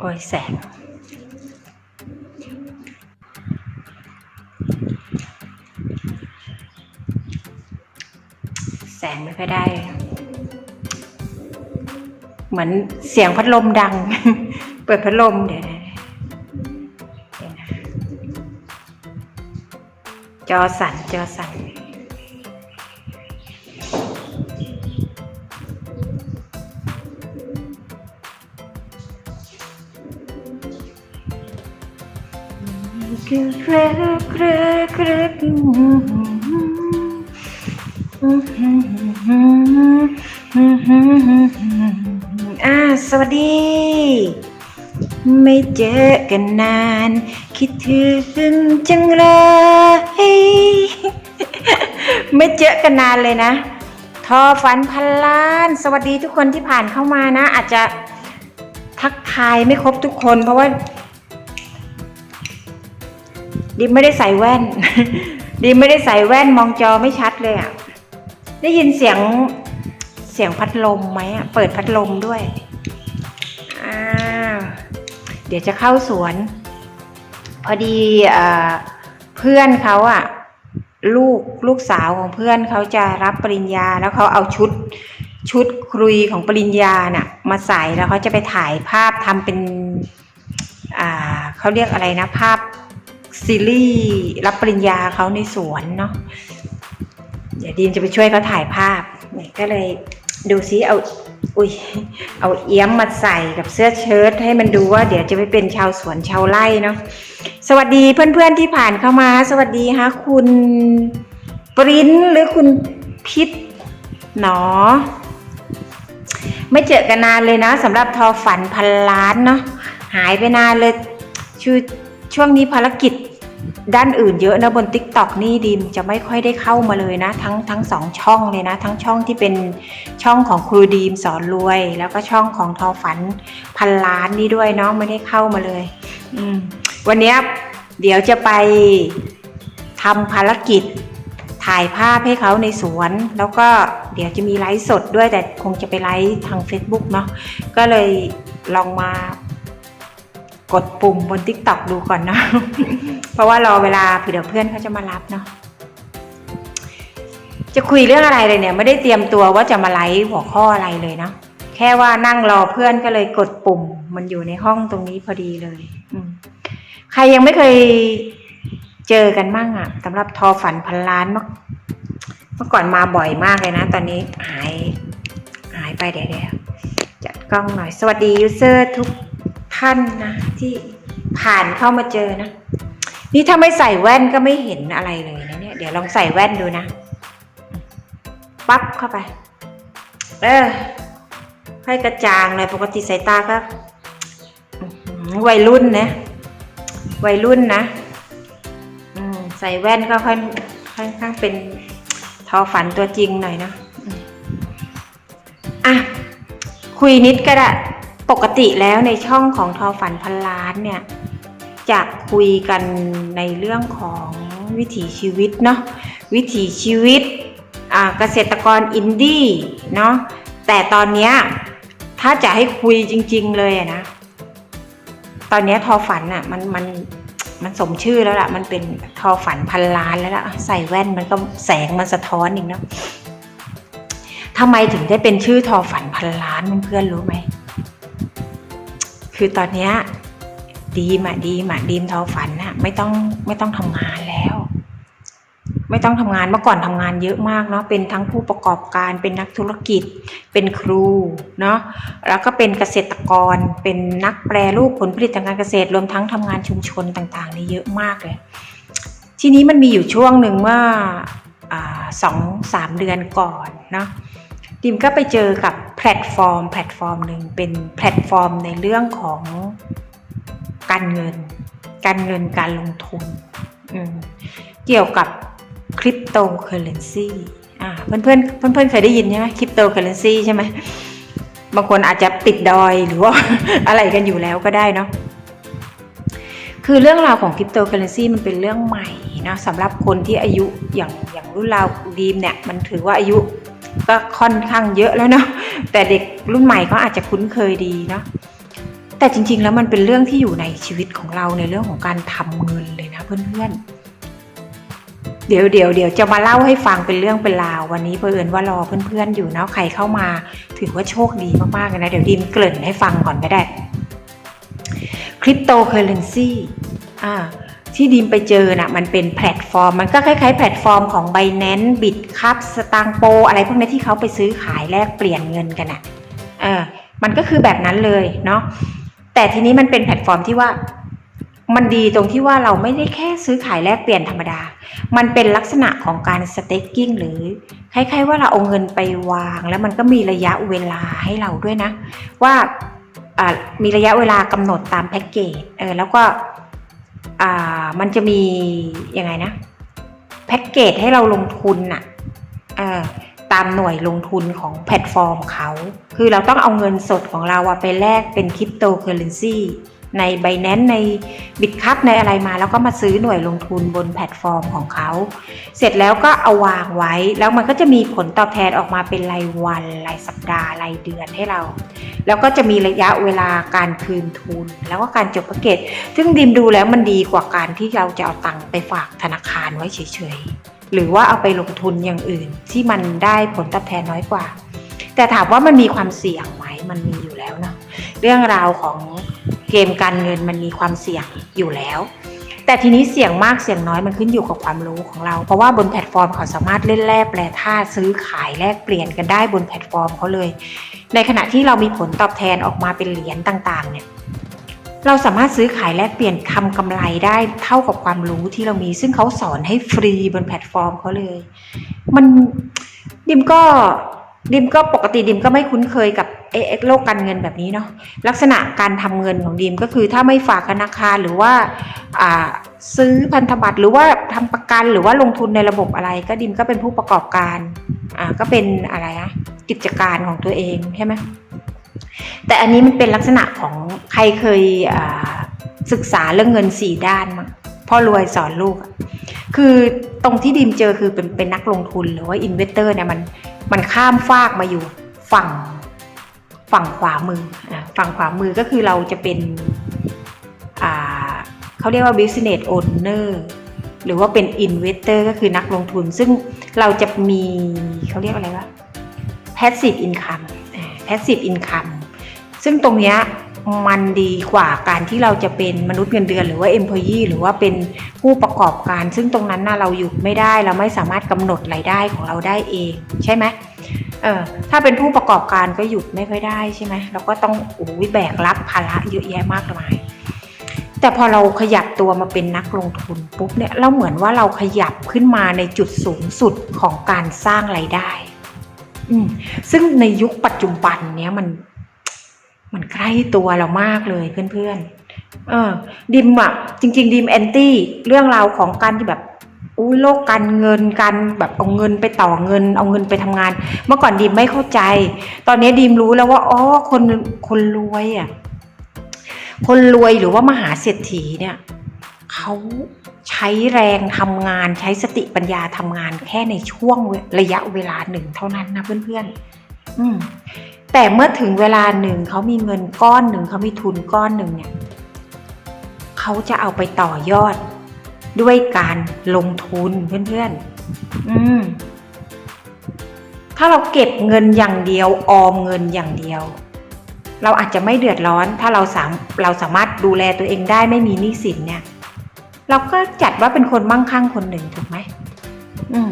โอ้ยแสง แสงไม่ค่อยได้ เหมือนเสียงพัดลมดัง เปิดพัดลมเดี๋ยวนะเดี๋ยวนะจอสั่นจอสั่น อ่า สวัสดี ไม่เจอกันนาน คิดถึงจังเลย ไม่เจอกันนานเลยนะ ทอฝันพันล้าน สวัสดีทุกคนที่ผ่านเข้ามานะ อาจจะทักทายไม่ครบทุกคนเพราะว่าดิไม่ได้ใส่แว่น ดิมไม่ได้ใส่แว่นมองจอไม่ชัดเลยอะ่ะ ได้ยินเสียงเสียงพัดลมไหมอะ่ะ เปิดพัดลมด้วยอ้าวเดี๋ยวจะเข้าสวน พอดีเอ่อเพื่อนเขาอะ่ะ ลูกลูกสาวของเพื่อนเขาจะรับปริญญาแล้วเขาเอาชุดชุดครุยของปริญญาน่ะ มาใส่แล้วเขาจะไปถ่ายภาพทำเป็น อ่าเขาเรียกอะไรนะภาพ ซีรีส์รับปริญญาเขาในสวนเนาะเดี๋ยวดีมจะไปช่วยเขาถ่ายภาพเนี่ยก็เลยดูซิเอาอุ้ยเอาเอี้ยมมาใส่กับเสื้อเชิ้ตให้มันดูว่าเดี๋ยวจะไปเป็นชาวสวนชาวไร่เนาะสวัสดีเพื่อนๆที่ผ่านเข้ามา สวัสดีฮะคุณปริ้นหรือคุณพิษหนอ ไม่เจอกันนานเลยนะสำหรับทอฝันพันล้านเนาะหายไปนานเลยชื่อ ช่วงนี้ภารกิจด้านอื่นเยอะนะบน t ิ k t o k นี่ดิมจะไม่ค่อยได้เข้ามาเลยนะ ทั้งทั้งสองช่องเลยนะ ทั้งช่องที่เป็นช่องของครูดีมสอนรวย แล้วก็ช่องของทอฝันพันล้านนี่ด้วยเนาะไม่ได้เข้ามาเลย อืมวันนี้เดี๋ยวจะไปทำภารกิจถ่ายภาพให้เขาในสวน แล้วก็เดี๋ยวจะมีไลฟ์สดด้วยแต่คงจะไปไลฟ์ทาง Facebook เนาะก็เลยลองมา กดปุ่มบน t ิ k t o k ดูก่อนเนาะ เพราะว่ารอเวลาเผื่อเพื่อนเขาจะมารับเนาะ จะคุยเรื่องอะไรเลยเนี่ย ไม่ได้เตรียมตัวว่าจะมาไลฟ์หัวข้ออะไรเลยเนาะ แค่ว่านั่งรอเพื่อนก็เลยกดปุ่ม มันอยู่ในห้องตรงนี้พอดีเลย อืมใครยังไม่เคยเจอกันบ้างอะสำหรับทอฝันพันล้านเมื่อเมื่อก่อนมาบ่อยมากเลยนะ ตอนนี้หายหายไปเดี๋ยวๆจัดกล้องหน่อย สวัสดียูเซอร์ทุก ท่านนะ ที่ผ่านเข้ามาเจอนะ นี่ถ้าไม่ใส่แว่นก็ไม่เห็นอะไรเลยนะเนี่ย เดี๋ยวลองใส่แว่นดูนะ ปั๊บเข้าไป เออให้กระจ่างหน่อยปกติสายตาก็วัยรุ่นนะ วัยรุ่นนะใส่แว่นก็ค่อนค่อนข้างเป็นทอฝันตัวจริงหน่อยนะอะคุยนิดก็ได้ ปกติแล้วในช่องของทอฝันพันล้านเนี่ยจะคุยกันในเรื่องของวิถีชีวิตเนาะวิถีชีวิตเกษตรกรอินดี้เนาะแต่ตอนนี้ถ้าจะให้คุยจริง ๆ เลยนะ ตอนนี้ทอฝันอะมันมันมันสมชื่อแล้วล่ะ มันเป็นทอฝันพันล้านแล้วล่ะ ใส่แว่นมันก็แสงมันสะท้อนอีกเนาะทำไมถึงได้เป็นชื่อทอฝันพันล้านเพื่อนๆรู้ไหม คือตอนเนี้ยดีมอะดีมอะดีมทอฝันอะไม่ต้องไม่ต้องทำงานแล้ว ไม่ต้องทำงานเมื่อก่อนทำงานเยอะมากเนาะเป็นทั้งผู้ประกอบการเป็นนักธุรกิจ เป็นครูเนาะแล้วก็เป็นเกษตรกร เป็นนักแปรรูปผลผลิตทางการเกษตรรวมทั้งทำงานชุมชนต่างๆนี่เยอะมากเลย ทีนี้มันมีอยู่ช่วงหนึ่งเมื่ออาสองสามเดือนก่อนเนาะ ดิมก็ไปเจอกับแพลตฟอร์ม แพลตฟอร์มหนึ่งเป็นแพลตฟอร์มในเรื่องของการเงิน การเงินการลงทุน เกี่ยวกับคริปโตเคอเรนซีอ่าเพื่อนเพื่อนเพื่อนเพื่อนๆเคยได้ยินใช่ไหมคริปโตเคอเรนซีใช่ไหมบางคนอาจจะติดดอยหรือว่าอะไรกันอยู่แล้วก็ได้เนาะคือเรื่องราวของคริปโตเคอเรนซีมันเป็นเรื่องใหม่นะสำหรับคนที่อายุอย่างอย่างรุ่นเราดีมเนี่ยมันถือว่าอายุ ก็ค่อนข้างเยอะแล้วเนาะแต่เด็กรุ่นใหม่เขาอาจจะคุ้นเคยดีเนาะแต่จริง ๆ แล้วมันเป็นเรื่องที่อยู่ในชีวิตของเราในเรื่องของการทำเงินเลยนะเพื่อนๆ เดี๋ยวเดี๋ยวเดี๋ยวจะมาเล่าให้ฟังเป็นเรื่องเป็นราววันนี้เพื่อนว่ารอเพื่อนๆอยู่เนาะใครเข้ามาถือว่าโชคดีมากๆเลยนะเดี๋ยวดิมเกริ่นให้ฟังก่อนก็ได้คริปโตเคอเรนซีอ่า ที่ดิมไปเจอน่ะมันเป็นแพลตฟอร์ม มันก็คล้ายๆ แพลตฟอร์มของ b บ n a n c e บิตคัพสตางโปอะไรพวกนี้ที่เขาไปซื้อขายแลกเปลี่ยนเงินกันอะเออมันก็คือแบบนั้นเลยเนาะแต่ทีนี้มันเป็นแพลตฟอร์มที่ว่ามันดีตรงที่ว่าเราไม่ได้แค่ซื้อขายแลกเปลี่ยนธรรมดา มันเป็นลักษณะของการสเต็กกิ้งหรือคล้ายๆว่าเราเอาเงินไปวาง แล้วมันก็มีระยะเวลาให้เราด้วยนะ ว่าอ่ามีระยะเวลากำหนดตามแพ็กเกจเออแล้วก็ อ่ามันจะมียังไงนะแพ็กเกจให้เราลงทุนอะออตามหน่วยลงทุนของแพลตฟอร์มเขา คือเราต้องเอาเงินสดของเราไปแลกเป็นคริปโตเคอเรนซี ใน b บ n a n c e ในบิตคัพในอะไรมา แล้วก็มาซื้อหน่วยลงทุนบนแพลตฟอร์มของเขา เสร็จแล้วก็เอาวางไว้ แล้วมันก็จะมีผลตอบแทนออกมาเป็นรายวันรายสัปดาห์รายเดือนให้เรา แล้วก็จะมีระยะเวลาการคืนทุน แล้วก็การจบแพ็กเกจซึ่งดิมดูแล้วมันดีกว่าการที่เราจะเอาตังค์ไปฝากธนาคารไว้เฉยๆหรือว่าเอาไปลงทุนอย่างอื่น ที่มันได้ผลตอบแทนน้อยกว่า แต่ถามว่ามันมีความเสี่ยงไหมมันมีอยู่แล้วเนาะเรื่องราวของ เกมการเงินมันมีความเสี่ยงอยู่แล้ว แต่ทีนี้เสี่ยงมากเสี่ยงน้อยมันขึ้นอยู่กับความรู้ของเรา เพราะว่าบนแพลตฟอร์มเขาสามารถเล่นแร่แปลธาตุซื้อขายแลกเปลี่ยนกันได้บนแพลตฟอร์มเขาเลย ในขณะที่เรามีผลตอบแทนออกมาเป็นเหรียญต่างๆ เนี่ยเราสามารถซื้อขายแลกเปลี่ยนทำกำไรได้เท่ากับความรู้ที่เรามี ซึ่งเขาสอนให้ฟรีบนแพลตฟอร์มเขาเลย มันดิมก็ ดิมก็ปกติดิมก็ไม่คุ้นเคยกับเอ๊ะโลกการเงินแบบนี้เนาะลักษณะการทำเงินของดิมก็คือถ้าไม่ฝากธนาคารหรือว่าอ่าซื้อพันธบัตรหรือว่าทำประกันหรือว่าลงทุนในระบบอะไร ก็ดิมก็เป็นผู้ประกอบการอ่าก็เป็นอะไรอะกิจการของตัวเองใช่ไหมแต่อันนี้มันเป็นลักษณะของใครเคยอ่าศึกษาเรื่องเงินสี่ด้านมั้ง พ่อรวยสอนลูกอะคือตรงที่ดิมเจอคือเป็นเป็นนักลงทุนหรือว่าอินเวสเตอร์เนี่ยมันมันข้ามฟากมาอยู่ฝั่งฝั่งขวามืออะฝั่งขวามือก็คือเราจะเป็นอ่าเขาเรียกว่า business owner หรือว่าเป็น investor ก็คือนักลงทุน ซึ่งเราจะมีเขาเรียกอะไรวะ passive income อ่า passive income ซึ่งตรงเนี้ย มันดีกว่าการที่เราจะเป็นมนุษย์เงินเดือนหรือว่า employee หรือว่าเป็นผู้ประกอบการ ซึ่งตรงนั้นนะเราหยุดไม่ได้เราไม่สามารถกำหนดรายได้ของเราได้เอง ใช่ไหมเออถ้าเป็นผู้ประกอบการก็หยุดไม่ค่อยได้ใช่ไหมเราก็ต้องโอ้ยแบกรับภาระเยอะแยะมากมาย แต่พอเราขยับตัวมาเป็นนักลงทุนปุ๊บเนี่ยเราเหมือนว่าเราขยับขึ้นมาในจุดสูงสุดของการสร้างไรายได้อืมซึ่งในยุคปัจจุบันเนี้ยมัน มันใกล้ตัวเรามากเลยเพื่อนๆ เออ ดิมอะจริง ๆ ดิมแอนตี้เรื่องราวของการที่แบบอุ้โลกการเงินการแบบเอาเงินไปต่อเงิน เอาเงินไปทำงาน เมื่อก่อนดิมไม่เข้าใจ ตอนนี้ดิมรู้แล้วว่าอ๋อคนคนรวยอะคนรวยหรือว่ามหาเศรษฐีเนี่ยเขาใช้แรงทำงานใช้สติปัญญาทำงานแค่ในช่วงระยะเวลาหนึ่งเท่านั้นนะเพื่อนๆอืม แต่เมื่อถึงเวลาหนึ่งเขามีเงินก้อนหนึ่งเขามีทุนก้อนหนึ่งเนี่ยเขาจะเอาไปต่อยอด ด้วยการลงทุนเพื่อนๆ อืม ถ้าเราเก็บเงินอย่างเดียวออมเงินอย่างเดียว เราอาจจะไม่เดือดร้อน ถ้าเราสามเราสามารถดูแลตัวเองได้ไม่มีหนี้สินเนี่ย เราก็จัดว่าเป็นคนมั่งคั่งคนหนึ่งถูกไหมอืม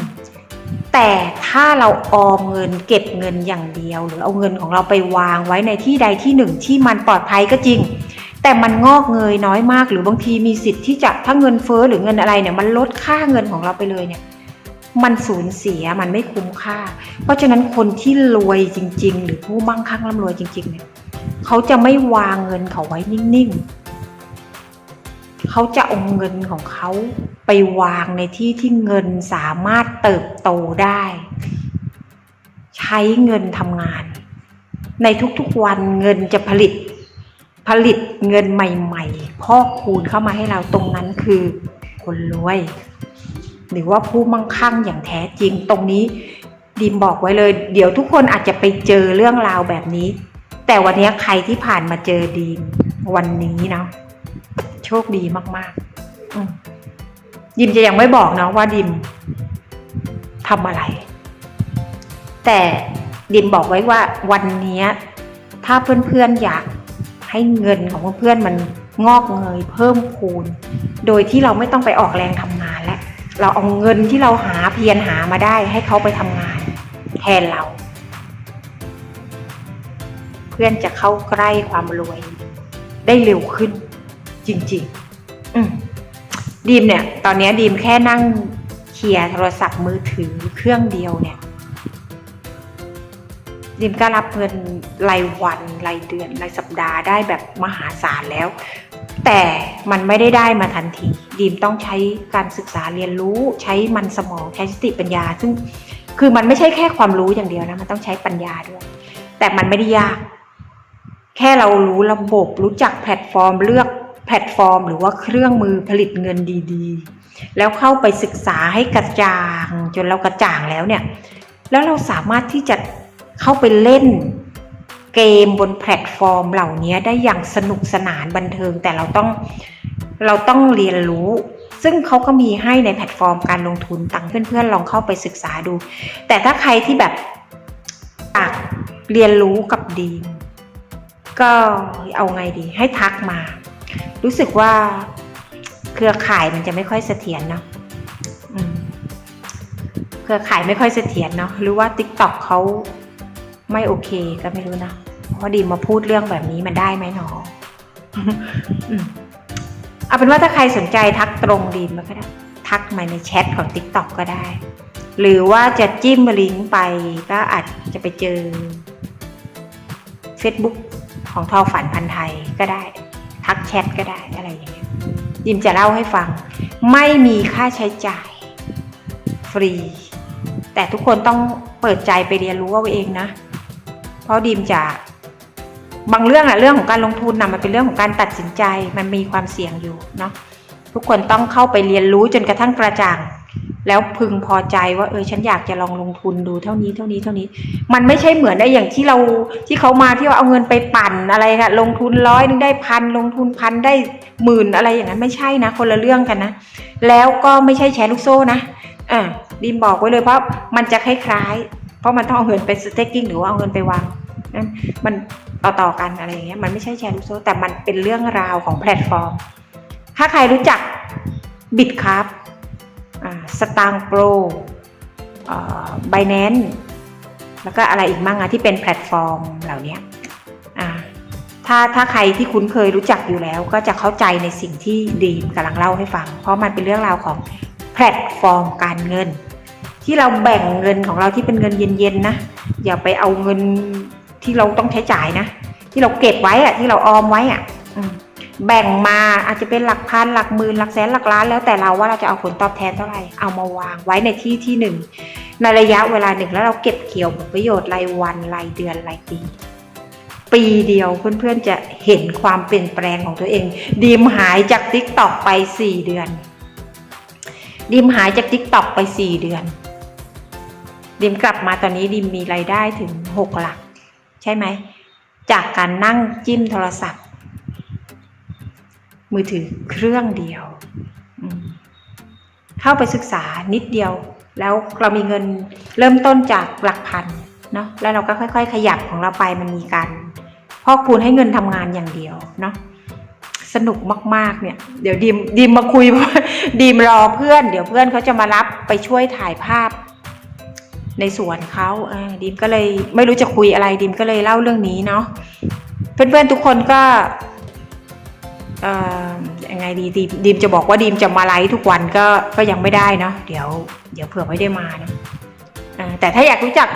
แต่ถ้าเราออมเงินเก็บเงินอย่างเดียว หรือเอาเงินของเราไปวางไว้ในที่ใดที่หนึ่งที่มันปลอดภัยก็จริง แต่มันงอกเงยน้อยมาก หรือบางทีมีสิทธิ์ที่จะถ้าเงินเฟ้อหรือเงินอะไรเนี่ยมันลดค่าเงินของเราไปเลยเนี่ยมันสูญเสียมันไม่คุ้มค่า เพราะฉะนั้นคนที่รวยจริง ๆ หรือผู้มั่งคั่งร่ำรวยจริง ๆ เนี่ยเขาจะไม่วางเงินเขาไว้นิ่ง ๆ เขาจะเอาเงินของเขาไปวางในที่ที่เงินสามารถเติบโตได้ ใช้เงินทำงาน ในทุกๆวันเงินจะผลิต ผลิตเงินใหม่ๆพอกคูณเข้ามาให้เราตรงนั้นคือคนรวย หรือว่าผู้มั่งคั่งอย่างแท้จริงตรงนี้ดิมบอกไว้เลย เดี๋ยวทุกคนอาจจะไปเจอเรื่องราวแบบนี้ แต่วันนี้ใครที่ผ่านมาเจอดีมวันนี้เนาะ โชคดีมากๆอืมดิมจะยังไม่บอกนะว่าดิมทำอะไร แต่ดิมบอกไว้ว่าวันเนี้ยถ้าเพื่อนๆอยากให้เงินของเพื่อนๆมันงอกเงยเพิ่มพูน โดยที่เราไม่ต้องไปออกแรงทำงานแล้วเราเอาเงินที่เราหาเพียรหามาได้ให้เขาไปทำงาน แทนเรา เพื่อนจะเข้าใกล้ความรวยได้เร็วขึ้น จริง ๆ อืมดีมเนี่ย ตอนเนี้ยดีมแค่นั่งเคลียร์โทรศัพท์มือถือเครื่องเดียวเนี่ย ดิมก็รับเงินรายวันรายเดือนรายสัปดาห์ได้แบบมหาศาลแล้ว แต่มันไม่ได้ได้มาทันที ดิมต้องใช้การศึกษาเรียนรู้ใช้มันสมองใช้สติปัญญา ซึ่งคือมันไม่ใช่แค่ความรู้อย่างเดียวนะมันต้องใช้ปัญญาด้วย แต่มันไม่ได้ยาก แค่เรารู้ระบบรู้จักแพลตฟอร์มเลือก แพลตฟอร์ม หรือว่าเครื่องมือผลิตเงินดีๆ แล้วเข้าไปศึกษาให้กระจ่าง จนเรากระจ่างแล้วเนี่ย แล้วเราสามารถที่จะเข้าไปเล่นเกมบนแพลตฟอร์มเหล่านี้ได้อย่างสนุกสนานบันเทิง แต่เราต้องเราต้องเรียนรู้ ซึ่งเขาก็มีให้ในแพลตฟอร์มการลงทุนตังเพื่อนๆลองเข้าไปศึกษาดู แต่ถ้าใครที่แบบอยากเรียนรู้กับดี ก็เอาไงดีให้ทักมา รู้สึกว่าเครือข่ายมันจะไม่ค่อยเสถียรเนาะเครือข่ายไม่ค่อยเสถียรเนาะหรือว่า t ิ k t o k เขาไม่โอเคก็ไม่รู้นะพราะดีมาพูดเรื่องแบบนี้มันได้ไหมหนอเอาเป็นว่าถ้าใครสนใจทักตรงดีมาก็ได้ ทักมาในแชทของ t ิ k t o k ก็ได้ หรือว่าจะจิ้มลิงก์ไปก็อาจจะไปเจอ Facebook ของทอฝันพันไทยก็ได้ ทักแชทก็ได้อะไรอย่างเงี้ยดิมจะเล่าให้ฟัง ไม่มีค่าใช้จ่าย ฟรี แต่ทุกคนต้องเปิดใจไปเรียนรู้เอาเองนะ เพราะดีมจะบางเรื่องอะเรื่องของการลงทุนนะมันเป็นเรื่องของการตัดสินใจมันมีความเสี่ยงอยู่เนาะทุกคนต้องเข้าไปเรียนรู้จนกระทั่งกระจ่าง แล้วพึงพอใจว่าเออฉันอยากจะลองลงทุนดูเท่านี้เท่านี้เท่านี้ มันไม่ใช่เหมือนได้อย่างที่เราที่เขามาที่ว่าเอาเงินไปปั่นอะไรค่ะลงทุนร้อยนึงได้พันลงทุนพันได้หมื่นอะไรอย่างนั้นไม่ใช่นะ คนละเรื่องกันนะ แล้วก็ไม่ใช่แชร์ลูกโซ่นะอ่าดิมบอกไว้เลยเพราะมันจะคล้ายๆ เพราะมันต้องเอาเงินไปสเต็กกิ้งหรือว่าเอาเงินไปวางนั้นมันต่อต่อๆกันอะไรอย่างเงี้ยมันไม่ใช่แชร์ลูกโซ่แต่มันเป็นเรื่องราวของแพลตฟอร์ม ถ้าใครรู้จักบิตครับ สตางโปรไบแนนแล้วก็อะไรอีกมั่งอะที่เป็นแพลตฟอร์มเหล่านี้ถ้าถ้าใครที่คุ้นเคยรู้จักอยู่แล้ว ก็จะเข้าใจในสิ่งที่ดีมกำลังเล่าให้ฟัง เพราะมันเป็นเรื่องราวของแพลตฟอร์มการเงิน ที่เราแบ่งเงินของเราที่เป็นเงินเย็นๆนะอย่าไปเอาเงินที่เราต้องใช้จ่ายนะ ที่เราเก็บไว้อะที่เราออมไว้อะ แบ่งมาอาจจะเป็นหลักพันหลักหมื่นหลักแสนหลักล้าน แล้วแต่เราว่าเราจะเอาผลตอบแทนเท่าไหร่เอามาวางไว้ในที่ที่หนึ่งในระยะเวลาหนึ่งแล้วเราเก็บเกี่ยวผลประโยชน์รายวันรายเดือนรายปี ปีเดียวเพื่อนๆจะเห็นความเปลี่ยนแปลงของตัวเอง ดีมหายจากทิกตอกไปสี่เดือนดิมหายจากทิกตอกไปสี่เดือน ดิมกลับมาตอนนี้ดิมมีรายได้ถึงหกหลัก ใช่ไหม จากการนั่งจิ้มโทรศัพท์ มือถือเครื่องเดียว เข้าไปศึกษานิดเดียว แล้วเรามีเงินเริ่มต้นจากหลักพันเนาะแล้วเราก็ค่อย ๆ ขยับของเราไปมันมีการพอกพูนให้เงินทำงานอย่างเดียวเนาะสนุกมากๆเนี่ย เดี๋ยวดีมดีมมาคุยเพราะดีมรอเพื่อน เดี๋ยวเพื่อนเขาจะมารับไปช่วยถ่ายภาพในสวนเขาดีมก็เลยไม่รู้จะคุยอะไรดีมก็เลยเล่าเรื่องนี้เนาะเพื่อนๆทุกคนก็ ยังไงดีดีดีมจะบอกว่าดีมจะมาไลฟ์ทุกวันก็ก็ยังไม่ได้เนาะเดี๋ยวเดี๋ยวเผื่อไม่ได้มานะแต่ถ้าอยากรู้จัก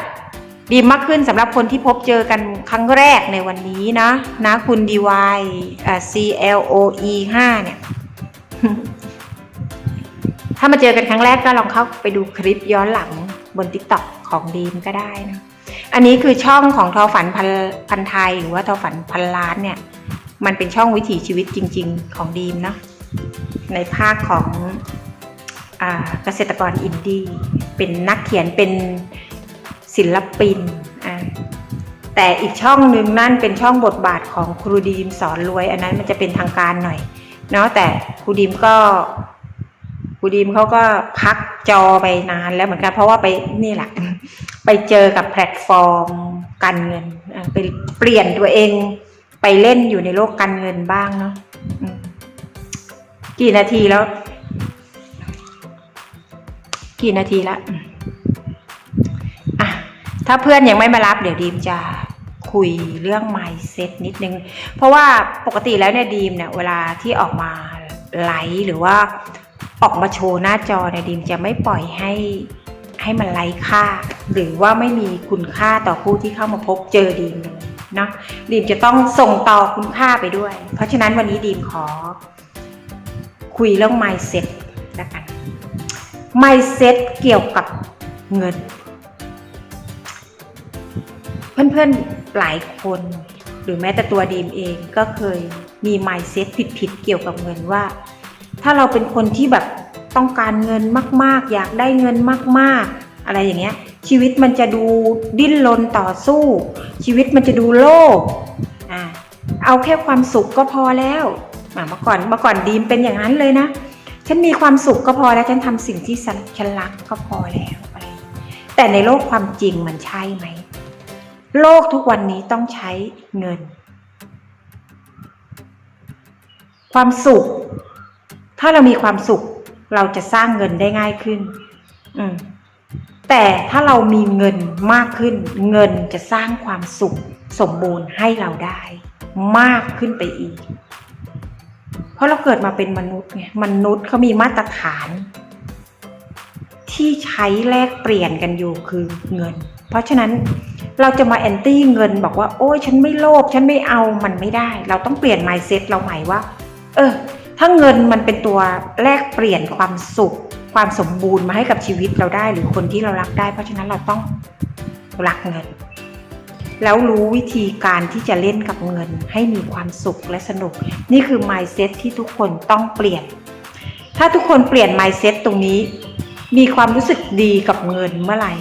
ดีมากขึ้นสำหรับคนที่พบเจอกันครั้งแรกในวันนี้นะ นะคุณ DY อ่า C L O E 5เนี่ย ถ้ามาเจอกันครั้งแรกก็ลองเข้าไปดูคลิปย้อนหลังบน TikTok ของดีมก็ได้นะ อันนี้คือช่องของทอฝันพันพันไทยหรือว่าทอฝันพันล้านเนี่ย มันเป็นช่องวิถีชีวิตจริง ๆ ของดีมเนาะในภาคของอเกษตรกรอินดี้เป็นนักเขียนเป็นศิลปินอ่าแต่อีกช่องหนึ่งนั่นเป็นช่องบทบาทของครูดีมสอนรวย อันนั้นมันจะเป็นทางการหน่อยเนาะแต่ครูดีมก็ครูดีมเขาก็พักจอไปนานแล้วเหมือนกันเพราะว่าไปนี่แหละไปเจอกับแพลตฟอร์มการเงินไปเปลี่ยนตัวเอง ไปเล่นอยู่ในโลกการเงินบ้างเนาะกี่นาทีแล้ว กี่นาทีละอะถ้าเพื่อนยังไม่มารับเดี๋ยวดีมจะคุยเรื่อง mindset นิดนึง เพราะว่าปกติแล้วเนี่ยดีมเนี่ยเวลาที่ออกมาไลฟ์หรือว่าออกมาโชว์หน้าจอเนี่ยดีมจะไม่ปล่อยให้ให้มันไร้ค่า หรือว่าไม่มีคุณค่าต่อผู้ที่เข้ามาพบเจอดีมเลย เนาะดีมจะต้องส่งต่อคุณค่าไปด้วย เพราะฉะนั้นวันนี้ดีมขอ คุยเรื่อง mindset แล้วกัน mindset เกี่ยวกับเงิน เพื่อนๆหลายคน หรือแม้แต่ตัวดีมเองก็เคยมี mindset ผิดๆเกี่ยวกับเงินว่า ถ้าเราเป็นคนที่แบบต้องการเงินมาก ๆ อยากได้เงินมาก ๆ อะไรอย่างเงี้ย ชีวิตมันจะดูดิ้นรนต่อสู้ ชีวิตมันจะดูโลภอ่าเอาแค่ความสุขก็พอแล้วอะเมื่อก่อนเมื่อก่อนดีมเป็นอย่างนั้นเลยนะ ฉันมีความสุขก็พอแล้วฉันทำสิ่งที่ฉันรักก็พอแล้วอะไรแต่ในโลกความจริงมันใช่ไหม โลกทุกวันนี้ต้องใช้เงิน ความสุข ถ้าเรามีความสุข เราจะสร้างเงินได้ง่ายขึ้น อืม แต่ถ้าเรามีเงินมากขึ้น เงินจะสร้างความสุขสมบูรณ์ให้เราได้ มากขึ้นไปอีก เพราะเราเกิดมาเป็นมนุษย์ไงมนุษย์เขามีมาตรฐาน ที่ใช้แลกเปลี่ยนกันอยู่คือเงิน เพราะฉะนั้นเราจะมาแอนตี้เงินบอกว่า โอ้ยฉันไม่โลภฉันไม่เอามันไม่ได้ เราต้องเปลี่ยน mindset เราใหม่ว่า เออ ถ้าเงินมันเป็นตัวแลกเปลี่ยนความสุข ความสมบูรณ์มาให้กับชีวิตเราได้หรือคนที่เรารักได้ เพราะฉะนั้นเราต้องรักเงิน แล้วรู้วิธีการที่จะเล่นกับเงิน ให้มีความสุขและสนุก นี่คือ mindset ที่ทุกคนต้องเปลี่ยน ถ้าทุกคนเปลี่ยน mindset ตรงนี้ มีความรู้สึกดีกับเงินเมื่อไหร่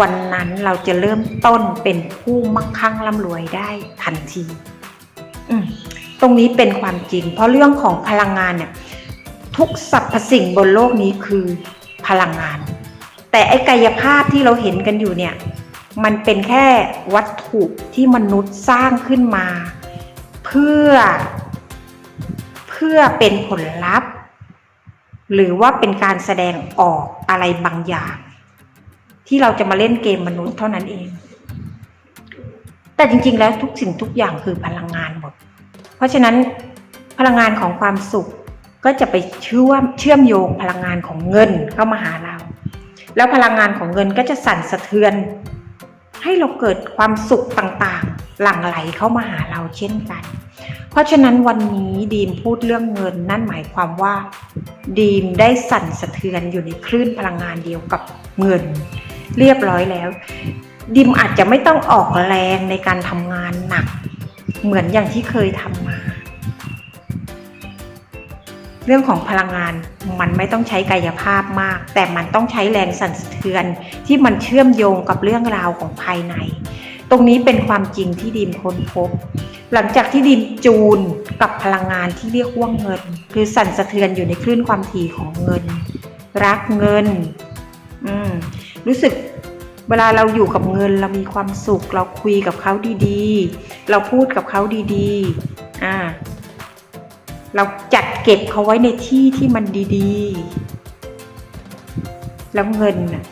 วันนั้นเราจะเริ่มต้นเป็นผู้มั่งคั่งร่ำรวยได้ทันทีตรงนี้เป็นความจริง เพราะเรื่องของพลังงานเนี่ย ทุกสรรพสิ่งบนโลกนี้คือพลังงาน แต่ไอ้กายภาพที่เราเห็นกันอยู่เนี่ย มันเป็นแค่วัตถุที่มนุษย์สร้างขึ้นมา เพื่อ เพื่อเป็นผลลัพธ์ หรือว่าเป็นการแสดงออกอะไรบางอย่าง ที่เราจะมาเล่นเกมมนุษย์เท่านั้นเอง แต่จริงๆแล้วทุกสิ่งทุกอย่างคือพลังงานหมด เพราะฉะนั้นพลังงานของความสุข ก็จะไปเชื่อมเชื่อมโยงพลังงานของเงินเข้ามาหาเรา แล้วพลังงานของเงินก็จะสั่นสะเทือน ให้เราเกิดความสุขต่างๆ หลั่งไหลเข้ามาหาเราเช่นกัน เพราะฉะนั้นวันนี้ดีมพูดเรื่องเงินนั่นหมายความว่า ดีมได้สั่นสะเทือนอยู่ในคลื่นพลังงานเดียวกับเงิน เรียบร้อยแล้ว ดิมอาจจะไม่ต้องออกแรงในการทำงานหนัก เหมือนอย่างที่เคยทำมา เรื่องของพลังงานมันไม่ต้องใช้กายภาพมาก แต่มันต้องใช้แรงสั่นสะเทือน ที่มันเชื่อมโยงกับเรื่องราวของภายใน ตรงนี้เป็นความจริงที่ดีมค้นพบ หลังจากที่ดินจูนกับพลังงานที่เรียกว่าเงิน คือสั่นสะเทือนอยู่ในคลื่นความถี่ของเงิน รักเงิน อืมรู้สึกเวลาเราอยู่กับเงินเรามีความสุข เราคุยกับเขาดีๆ เราพูดกับเขาดีๆ อ่า เราจัดเก็บเขาไว้ในที่ที่มันดีๆ แล้วเงินน่ะ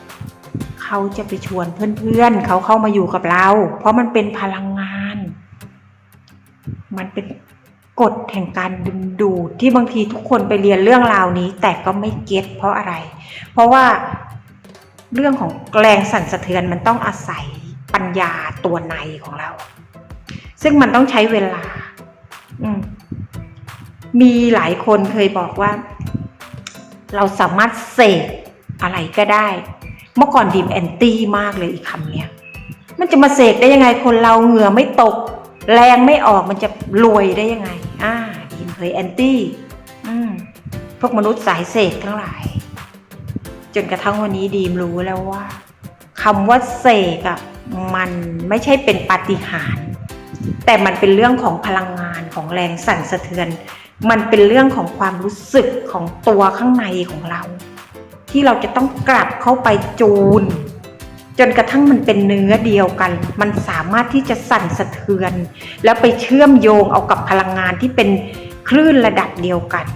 เขาจะไปชวนเพื่อนๆเขาเข้ามาอยู่กับเรา เพราะมันเป็นพลังงาน มันเป็นกฎแห่งการดึงดูดที่บางทีทุกคนไปเรียนเรื่องราวนี้ แต่ก็ไม่เก็ตเพราะอะไร เพราะว่าเรื่องของแรงสั่นสะเทือนมันต้องอาศัยปัญญาตัวในของเรา ซึ่งมันต้องใช้เวลา อืม มีหลายคนเคยบอกว่า เราสามารถเสกอะไรก็ได้ เมื่อก่อนดีมแอนตี้มากเลยอีกคำเนี้ย มันจะมาเสกได้ยังไงคนเราเหงื่อไม่ตก แรงไม่ออกมันจะรวยได้ยังไง อ่าดีมเคยแอนตี้อืมพวกมนุษย์สายเสกทั้งหลาย จนกระทั่งวันนี้ดีมรู้แล้วว่าคำว่าเสกอะมันไม่ใช่เป็นปาฏิหาริย์แต่มันเป็นเรื่องของพลังงานของแรงสั่นสะเทือน มันเป็นเรื่องของความรู้สึกของตัวข้างในของเรา ที่เราจะต้องกลับเข้าไปจูน จนกระทั่งมันเป็นเนื้อเดียวกัน มันสามารถที่จะสั่นสะเทือน แล้วไปเชื่อมโยงเอากับพลังงานที่เป็นคลื่นระดับเดียวกัน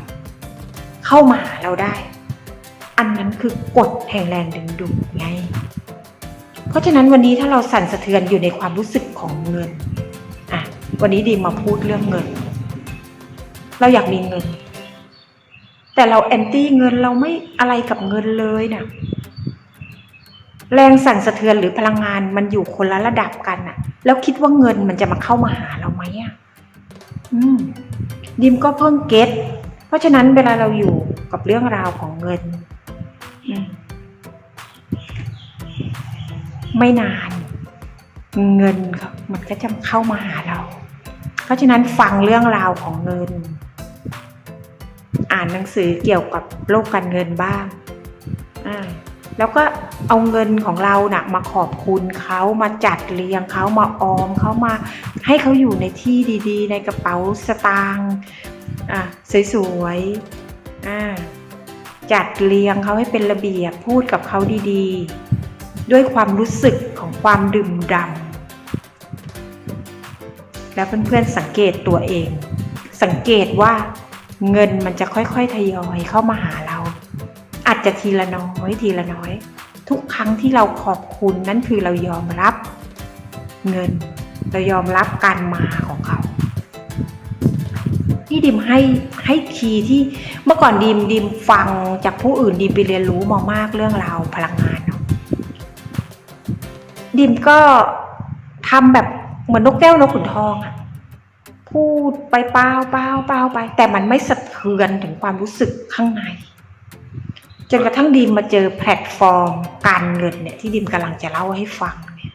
เข้ามาหาเราได้ อันนั้นคือกฎแห่งแรงดึงดูดไง เพราะฉะนั้นวันนี้ถ้าเราสั่นสะเทือนอยู่ในความรู้สึกของเงินอะวันนี้ดีมาพูดเรื่องเงิน เราอยากมีเงิน แต่เราแอนตี้เงินเราไม่อะไรกับเงินเลยน่ะแรงสั่นสะเทือนหรือพลังงานมันอยู่คนละระดับกันน่ะ แล้วคิดว่าเงินมันจะมาเข้ามาหาเราไหมอะอืมดิมก็เพิ่งเก็ตเพราะฉะนั้นเวลาเราอยู่กับเรื่องราวของเงินมไม่นาน เงินครับมันก็จะเข้ามาหาเรา เพราะฉะนั้นฟังเรื่องราวของเงิน อ่านหนังสือเกี่ยวกับโลกการเงินบ้างอ่าแล้วก็เอาเงินของเรานะ่ะมาขอบคุณเขามาจัดเรียงเขามาออมเขามาให้เขาอยู่ในที่ดีๆ ในกระเป๋าสตางค์สวยๆจัดเรียงเขาให้เป็นระเบียบพูดกับเขาดีๆ ด้วยความรู้สึกของความดื่มด่ำแล้วเพื่อนๆสังเกตตัวเอง สังเกตว่า เงินมันจะค่อยๆทยอยเข้ามาหาเรา อาจจะทีละน้อยทีละน้อย ทุกครั้งที่เราขอบคุณนั่นคือเรายอมรับ เงินเรายอมรับการมาของเขาที่ดิมให้ให้คีย์ที่เมื่อก่อนดิมดิมฟังจากผู้อื่นดิมไปเรียนรู้มามากเรื่องราวพลังงานเนาะดิมก็ทำแบบเหมือนนกแก้วนกขุนทองอะ พูดไปเปล่าเปล่าเปล่าไป แต่มันไม่สะเทือนถึงความรู้สึกข้างใน จนกระทั่งดิมมาเจอแพลตฟอร์ม การเงินเนี่ยที่ดิมกำลังจะเล่าให้ฟังเนี่ย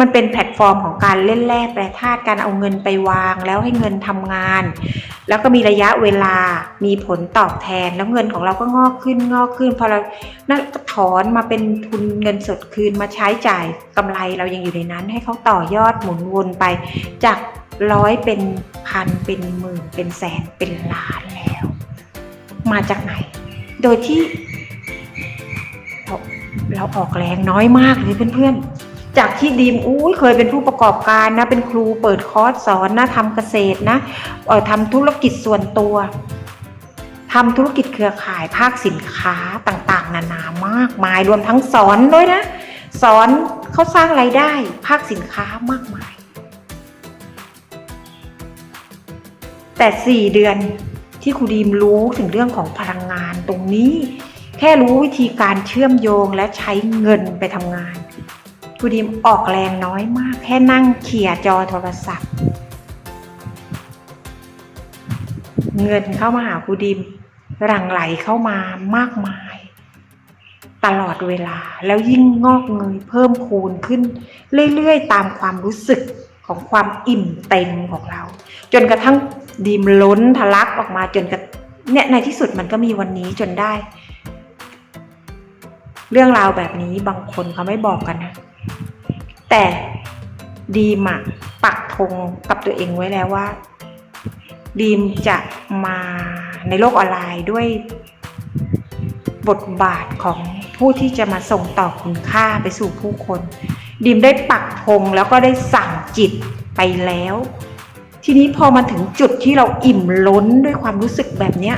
มันเป็นแพลตฟอร์มของการเล่นแร่แปรธาตุการเอาเงินไปวางแล้วให้เงินทำงาน แล้วก็มีระยะเวลามีผลตอบแทนแล้วเงินของเราก็งอกขึ้นงอกขึ้นพอเรานั่นถอนมาเป็นทุนเงินสดคืนมาใช้จ่ายกำไรเรายังอยู่ในนั้น ให้เขาต่อยอดหมุนวนไปจาก ร้อยเป็นพันเป็นหมื่นเป็นแสนเป็นล้านแล้ว มาจากไหน โดยที่เราเราออกแรงน้อยมากเลยเพื่อนๆ จากที่ดีมอุ้ยเคยเป็นผู้ประกอบการนะ เป็นครูเปิดคอร์สสอนนะทำเกษตรนะเออทำธุรกิจส่วนตัวทำธุรกิจเครือข่ายภาคสินค้าต่างๆ นานามากมายรวมทั้งสอนด้วยนะ สอนเขาสร้างไรายได้ ภาคสินค้ามากมาย แต่สี่เดือนที่ครูดีมรู้ถึงเรื่องของพลังงานตรงนี้ แค่รู้วิธีการเชื่อมโยงและใช้เงินไปทำงานครูดีมออกแรงน้อยมาก แค่นั่งเขี่ยจอโทรศัพท์ เงินเข้ามาหาครูดีมหลั่งไหลเข้ามามากมาย ตลอดเวลาแล้วยิ่งงอกเงยเพิ่มคูณขึ้น เรื่อยๆ ตามความรู้สึกของความอิ่มเต็มของเรา จนกระทั่ง ดีมล้นทะลักออกมาจนกระเนี่ยในที่สุดมันก็มีวันนี้จนได้ เรื่องราวแบบนี้บางคนเขาไม่บอกกันนะ แต่ดีมอะปักธงกับตัวเองไว้แล้วว่า ดีมจะมาในโลกออนไลน์ด้วยบทบาทของผู้ที่จะมาส่งต่อคุณค่าไปสู่ผู้คนดีมได้ปักธงแล้วก็ได้สั่งจิตไปแล้ว ทีนี้พอมาถึงจุดที่เราอิ่มล้นด้วยความรู้สึกแบบเนี้ย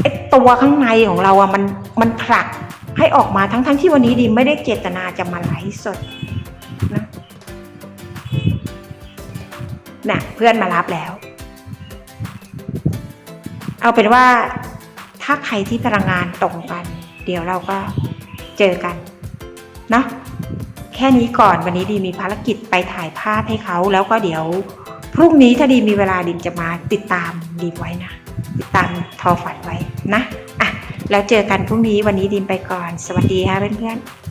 ไอ้ตัวข้างในของเราอะมันมันผลักให้ออกมาทั้งๆทที่วันนี้ดีไม่ได้เจตนาจะมาไลฟ์สดนะน่ะเพื่อนมารับแล้ว เอาเป็นว่าถ้าใครที่พลังงานตรงกัน เดี๋ยวเราก็เจอกันเนาะแค่นี้ก่อนวันนี้ดีมีภารกิจไปถ่ายภาพให้เขาแล้วก็เดี๋ยว พรุ่งนี้ถ้าดีมีเวลาดินจะมาติดตามดีไว้นะ ติดตามทอฝันไว้นะอะแล้วเจอกันพรุ่งนี้วันนี้ดินไปก่อน สวัสดีค่ะเพื่อนๆ